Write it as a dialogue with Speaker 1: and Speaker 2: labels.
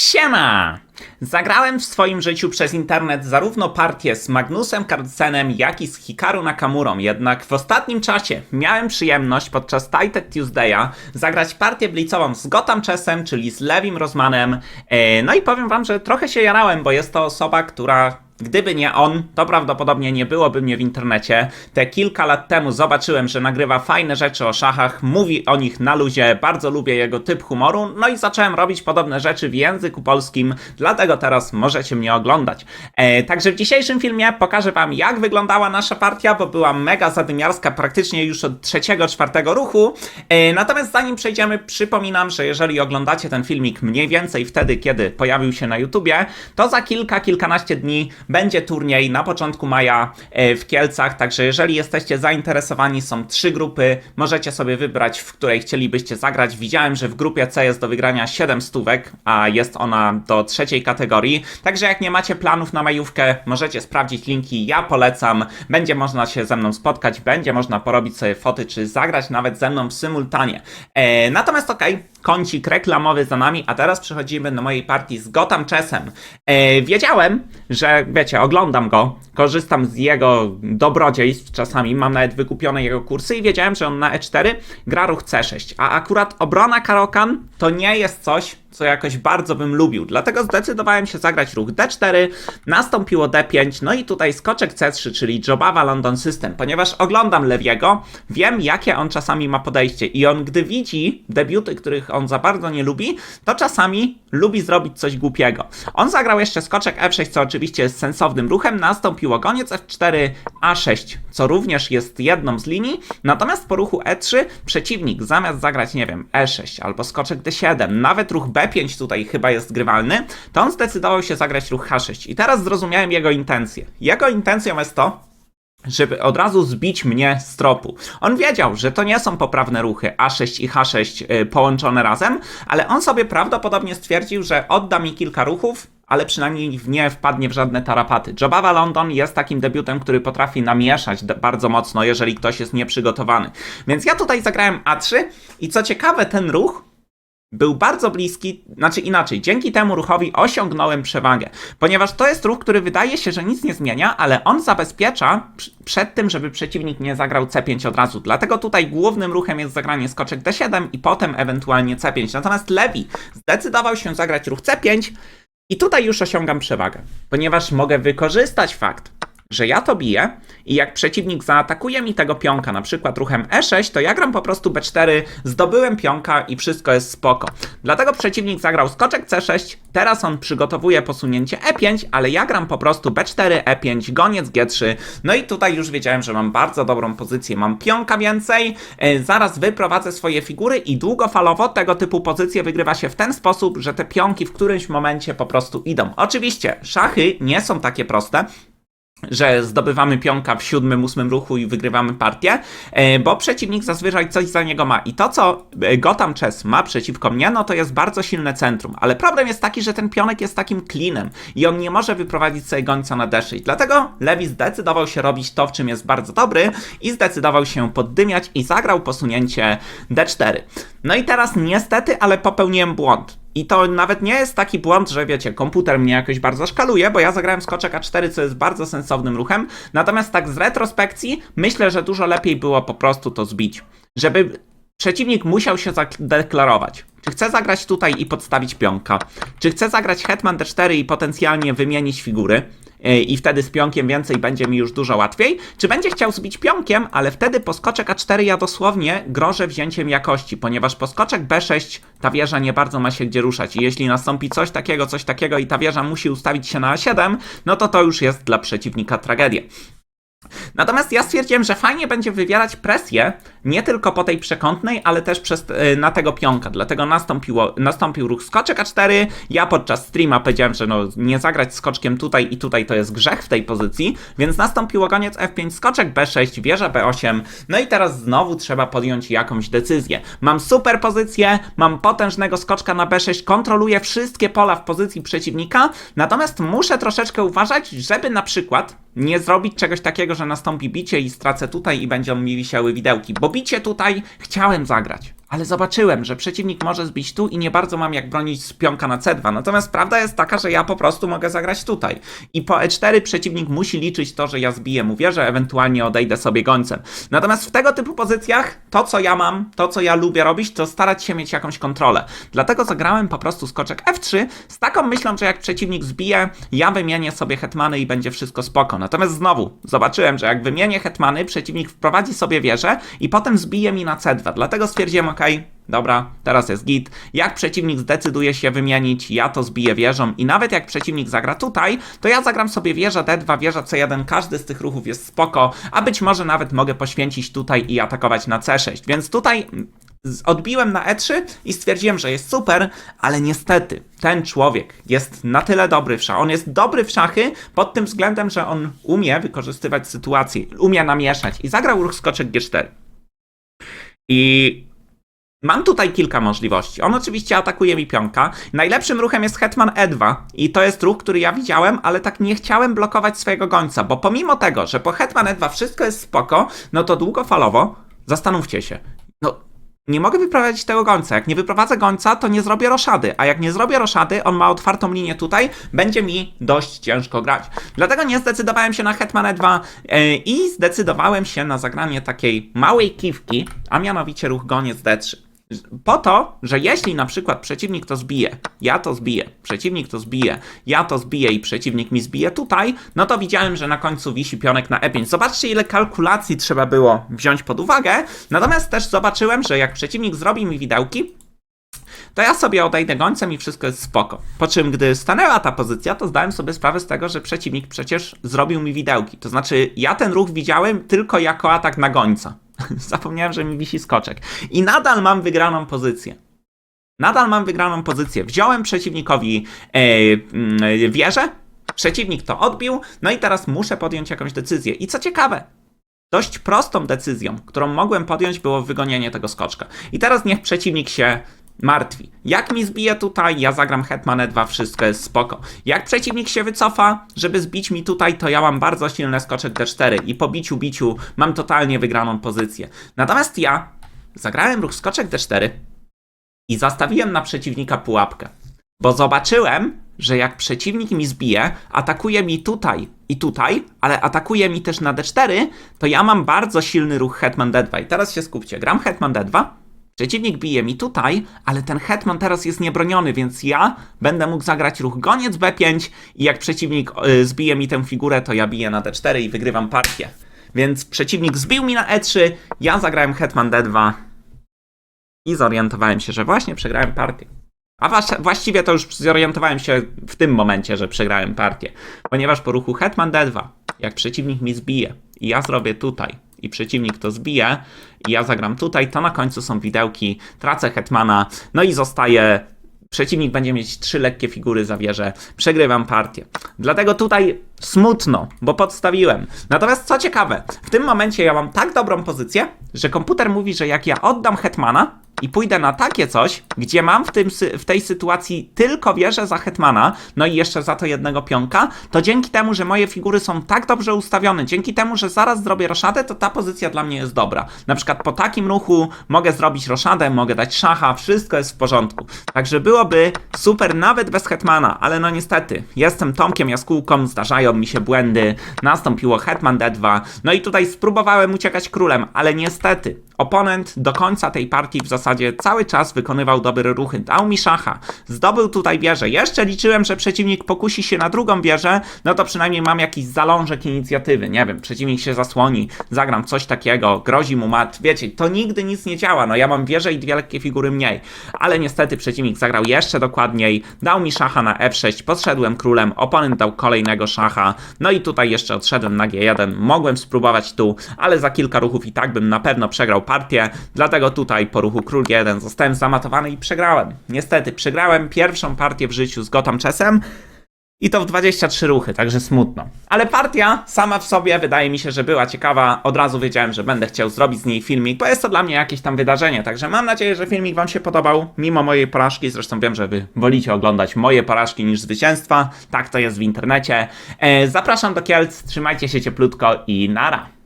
Speaker 1: Siema! Zagrałem w swoim życiu przez internet zarówno partię z Magnusem Carlsenem, jak i z Hikaru Nakamurą, jednak w ostatnim czasie miałem przyjemność podczas Titan Tuesday'a zagrać partię blitzową z Gotham Chessem, czyli z Lewim Rozmanem. E, No i powiem wam, że trochę się jarałem, bo jest to osoba, która Gdyby nie on, to prawdopodobnie nie byłoby mnie w internecie. Te kilka lat temu zobaczyłem, że nagrywa fajne rzeczy o szachach, mówi o nich na luzie, bardzo lubię jego typ humoru, no i zacząłem robić podobne rzeczy w języku polskim, dlatego teraz możecie mnie oglądać. E, także w dzisiejszym filmie pokażę wam, jak wyglądała nasza partia, bo była mega zadymiarska praktycznie już od trzeciego, czwartego ruchu. E, natomiast zanim przejdziemy, przypominam, że jeżeli oglądacie ten filmik mniej więcej wtedy, kiedy pojawił się na YouTubie, to za kilka, kilkanaście dni będzie turniej na początku maja e, w Kielcach, także jeżeli jesteście zainteresowani, są trzy grupy, możecie sobie wybrać, w której chcielibyście zagrać. Widziałem, że w grupie C jest do wygrania 7 stówek, a jest ona do trzeciej kategorii, także jak nie macie planów na majówkę, możecie sprawdzić linki, ja polecam, będzie można się ze mną spotkać, będzie można porobić sobie foty, czy zagrać nawet ze mną symultanie. E, natomiast okej, kącik reklamowy za nami, a teraz przechodzimy do mojej partii z Gotham Chessem. E, wiedziałem, że wiecie, oglądam go, korzystam z jego dobrodziejstw czasami, mam nawet wykupione jego kursy i wiedziałem, że on na E4 gra ruch C6, a akurat obrona Karokan to nie jest coś, co jakoś bardzo bym lubił. Dlatego zdecydowałem się zagrać ruch D4, nastąpiło D5, no i tutaj skoczek C3, czyli Jobawa London System. Ponieważ oglądam Lewiego, wiem jakie on czasami ma podejście i on gdy widzi debiuty, których on za bardzo nie lubi, to czasami lubi zrobić coś głupiego. On zagrał jeszcze skoczek F6, co oczywiście jest sensownym ruchem, nastąpiło goniec F4, A6, co również jest jedną z linii, natomiast po ruchu E3 przeciwnik zamiast zagrać, nie wiem, E6 albo skoczek D7, nawet ruch B5 tutaj chyba jest grywalny, to on zdecydował się zagrać ruch H6. I teraz zrozumiałem jego intencję. Jego intencją jest to, żeby od razu zbić mnie z tropu. On wiedział, że to nie są poprawne ruchy A6 i H6 y, połączone razem, ale on sobie prawdopodobnie stwierdził, że odda mi kilka ruchów, ale przynajmniej nie wpadnie w żadne tarapaty. Jobawa London jest takim debiutem, który potrafi namieszać bardzo mocno, jeżeli ktoś jest nieprzygotowany. Więc ja tutaj zagrałem A3 i co ciekawe, ten ruch był bardzo bliski, znaczy inaczej, dzięki temu ruchowi osiągnąłem przewagę, ponieważ to jest ruch, który wydaje się, że nic nie zmienia, ale on zabezpiecza pr- przed tym, żeby przeciwnik nie zagrał C5 od razu. Dlatego tutaj głównym ruchem jest zagranie skoczek D7 i potem ewentualnie C5. Natomiast Lewi zdecydował się zagrać ruch C5 i tutaj już osiągam przewagę, ponieważ mogę wykorzystać fakt, że ja to biję i jak przeciwnik zaatakuje mi tego pionka, na przykład ruchem E6, to ja gram po prostu B4, zdobyłem pionka i wszystko jest spoko. Dlatego przeciwnik zagrał skoczek C6, teraz on przygotowuje posunięcie E5, ale ja gram po prostu B4, E5, goniec G3, no i tutaj już wiedziałem, że mam bardzo dobrą pozycję, mam pionka więcej, e, zaraz wyprowadzę swoje figury i długofalowo tego typu pozycje wygrywa się w ten sposób, że te pionki w którymś momencie po prostu idą. Oczywiście szachy nie są takie proste, że zdobywamy pionka w siódmym, ósmym ruchu i wygrywamy partię, e, bo przeciwnik zazwyczaj coś za niego ma. I to, co e, Gotham Chess ma przeciwko mnie, no to jest bardzo silne centrum. Ale problem jest taki, że ten pionek jest takim klinem i on nie może wyprowadzić sobie gońca na D6. Dlatego Lewi zdecydował się robić to, w czym jest bardzo dobry i zdecydował się poddymiać i zagrał posunięcie D4. No i teraz niestety, ale popełniłem błąd. I to nawet nie jest taki błąd, że wiecie, komputer mnie jakoś bardzo szkaluje, bo ja zagrałem skoczek A4, co jest bardzo sensownym ruchem. Natomiast tak z retrospekcji, myślę, że dużo lepiej było po prostu to zbić. Żeby przeciwnik musiał się zadeklarować. Czy chce zagrać tutaj i podstawić pionka? Czy chce zagrać hetman d4 i potencjalnie wymienić figury? Yy, I wtedy z pionkiem więcej będzie mi już dużo łatwiej. Czy będzie chciał zbić pionkiem, ale wtedy po skoczek A4 ja dosłownie grożę wzięciem jakości, ponieważ po skoczek B6 ta wieża nie bardzo ma się gdzie ruszać. I jeśli nastąpi coś takiego, coś takiego i ta wieża musi ustawić się na A7, no to to już jest dla przeciwnika tragedia. Natomiast ja stwierdziłem, że fajnie będzie wywierać presję nie tylko po tej przekątnej, ale też przez, y, na tego pionka. Dlatego nastąpiło, nastąpił ruch skoczek A4. Ja podczas streama powiedziałem, że no, nie zagrać skoczkiem tutaj i tutaj to jest grzech w tej pozycji, więc nastąpiło koniec F5, skoczek B6, wieża B8. No i teraz znowu trzeba podjąć jakąś decyzję. Mam super pozycję, mam potężnego skoczka na B6, kontroluję wszystkie pola w pozycji przeciwnika, natomiast muszę troszeczkę uważać, żeby na przykład nie zrobić czegoś takiego, że nastąpi bicie i stracę tutaj i będą mi wisiały widełki, bo bicie tutaj chciałem zagrać. Ale zobaczyłem, że przeciwnik może zbić tu i nie bardzo mam jak bronić z pionka na C2. Natomiast prawda jest taka, że ja po prostu mogę zagrać tutaj. I po E4 przeciwnik musi liczyć to, że ja zbiję mu wieżę, ewentualnie odejdę sobie gońcem. Natomiast w tego typu pozycjach to, co ja mam, to, co ja lubię robić, to starać się mieć jakąś kontrolę. Dlatego zagrałem po prostu skoczek F3 z taką myślą, że jak przeciwnik zbije, ja wymienię sobie hetmany i będzie wszystko spoko. Natomiast znowu zobaczyłem, że jak wymienię hetmany, przeciwnik wprowadzi sobie wieżę i potem zbije mi na C2. Dlatego stwierdziłem, ok, dobra, teraz jest git. Jak przeciwnik zdecyduje się wymienić, ja to zbiję wieżą i nawet jak przeciwnik zagra tutaj, to ja zagram sobie wieża D2, wieża C1, każdy z tych ruchów jest spoko, a być może nawet mogę poświęcić tutaj i atakować na C6. Więc tutaj odbiłem na E3 i stwierdziłem, że jest super, ale niestety ten człowiek jest na tyle dobry w szach. On jest dobry w szachy pod tym względem, że on umie wykorzystywać sytuację, umie namieszać i zagrał ruch skoczek G4. I Mam tutaj kilka możliwości. On oczywiście atakuje mi pionka. Najlepszym ruchem jest hetman E2 i to jest ruch, który ja widziałem, ale tak nie chciałem blokować swojego gońca, bo pomimo tego, że po hetman E2 wszystko jest spoko, no to długofalowo, zastanówcie się, no nie mogę wyprowadzić tego gońca. Jak nie wyprowadzę gońca, to nie zrobię roszady, a jak nie zrobię roszady, on ma otwartą linię tutaj, będzie mi dość ciężko grać. Dlatego nie zdecydowałem się na hetman E2 yy, i zdecydowałem się na zagranie takiej małej kiwki, a mianowicie ruch goniec D3. Po to, że jeśli na przykład przeciwnik to zbije, ja to zbiję, przeciwnik to zbije, ja to zbiję i przeciwnik mi zbije tutaj, no to widziałem, że na końcu wisi pionek na E5. Zobaczcie, ile kalkulacji trzeba było wziąć pod uwagę. Natomiast też zobaczyłem, że jak przeciwnik zrobi mi widełki, to ja sobie odejdę gońcem i wszystko jest spoko. Po czym, gdy stanęła ta pozycja, to zdałem sobie sprawę z tego, że przeciwnik przecież zrobił mi widełki. To znaczy, ja ten ruch widziałem tylko jako atak na gońca. Zapomniałem, że mi wisi skoczek. I nadal mam wygraną pozycję. Nadal mam wygraną pozycję. Wziąłem przeciwnikowi e, mm, wieżę, przeciwnik to odbił, no i teraz muszę podjąć jakąś decyzję. I co ciekawe, dość prostą decyzją, którą mogłem podjąć, było wygonienie tego skoczka. I teraz niech przeciwnik się martwi. Jak mi zbije tutaj, ja zagram hetman e2, wszystko jest spoko. Jak przeciwnik się wycofa, żeby zbić mi tutaj, to ja mam bardzo silny skoczek d4 i po biciu biciu mam totalnie wygraną pozycję. Natomiast ja zagrałem ruch skoczek d4 i zastawiłem na przeciwnika pułapkę. Bo zobaczyłem, że jak przeciwnik mi zbije, atakuje mi tutaj i tutaj, ale atakuje mi też na d4, to ja mam bardzo silny ruch hetman d2. I teraz się skupcie. Gram hetman d2, przeciwnik bije mi tutaj, ale ten hetman teraz jest niebroniony, więc ja będę mógł zagrać ruch goniec b5 i jak przeciwnik y, zbije mi tę figurę, to ja biję na d4 i wygrywam partię. Więc przeciwnik zbił mi na e3, ja zagrałem hetman d2 i zorientowałem się, że właśnie przegrałem partię. A właściwie to już zorientowałem się w tym momencie, że przegrałem partię. Ponieważ po ruchu Hetman D2, jak przeciwnik mi zbije i ja zrobię tutaj i przeciwnik to zbije i ja zagram tutaj, to na końcu są widełki, tracę Hetmana, no i zostaje... Przeciwnik będzie mieć trzy lekkie figury za wieżę, przegrywam partię. Dlatego tutaj smutno, bo podstawiłem. Natomiast co ciekawe, w tym momencie ja mam tak dobrą pozycję, że komputer mówi, że jak ja oddam Hetmana, i pójdę na takie coś, gdzie mam w, tym, w tej sytuacji tylko wieżę za hetmana, no i jeszcze za to jednego pionka, to dzięki temu, że moje figury są tak dobrze ustawione, dzięki temu, że zaraz zrobię roszadę, to ta pozycja dla mnie jest dobra. Na przykład po takim ruchu mogę zrobić roszadę, mogę dać szacha, wszystko jest w porządku. Także byłoby super nawet bez hetmana, ale no niestety, jestem Tomkiem Jaskółką, zdarzają mi się błędy, nastąpiło hetman d2, no i tutaj spróbowałem uciekać królem, ale niestety, oponent do końca tej partii w zasadzie cały czas wykonywał dobre ruchy. Dał mi szacha, zdobył tutaj wieżę. Jeszcze liczyłem, że przeciwnik pokusi się na drugą wieżę, no to przynajmniej mam jakiś zalążek inicjatywy. Nie wiem, przeciwnik się zasłoni, zagram coś takiego, grozi mu mat. Wiecie, to nigdy nic nie działa. No ja mam wieżę i dwie lekkie figury mniej. Ale niestety przeciwnik zagrał jeszcze dokładniej, dał mi szacha na f6, podszedłem królem, oponent dał kolejnego szacha, no i tutaj jeszcze odszedłem na g1. Mogłem spróbować tu, ale za kilka ruchów i tak bym na pewno przegrał partię, dlatego tutaj po ruchu król g1 zostałem zamatowany i przegrałem. Niestety, przegrałem pierwszą partię w życiu z Gotham Chessem, i to w 23 ruchy, także smutno. Ale partia sama w sobie wydaje mi się, że była ciekawa. Od razu wiedziałem, że będę chciał zrobić z niej filmik, bo jest to dla mnie jakieś tam wydarzenie. Także mam nadzieję, że filmik Wam się podobał, mimo mojej porażki. Zresztą wiem, że Wy wolicie oglądać moje porażki niż zwycięstwa. Tak to jest w internecie. E, zapraszam do Kielc, trzymajcie się cieplutko i nara.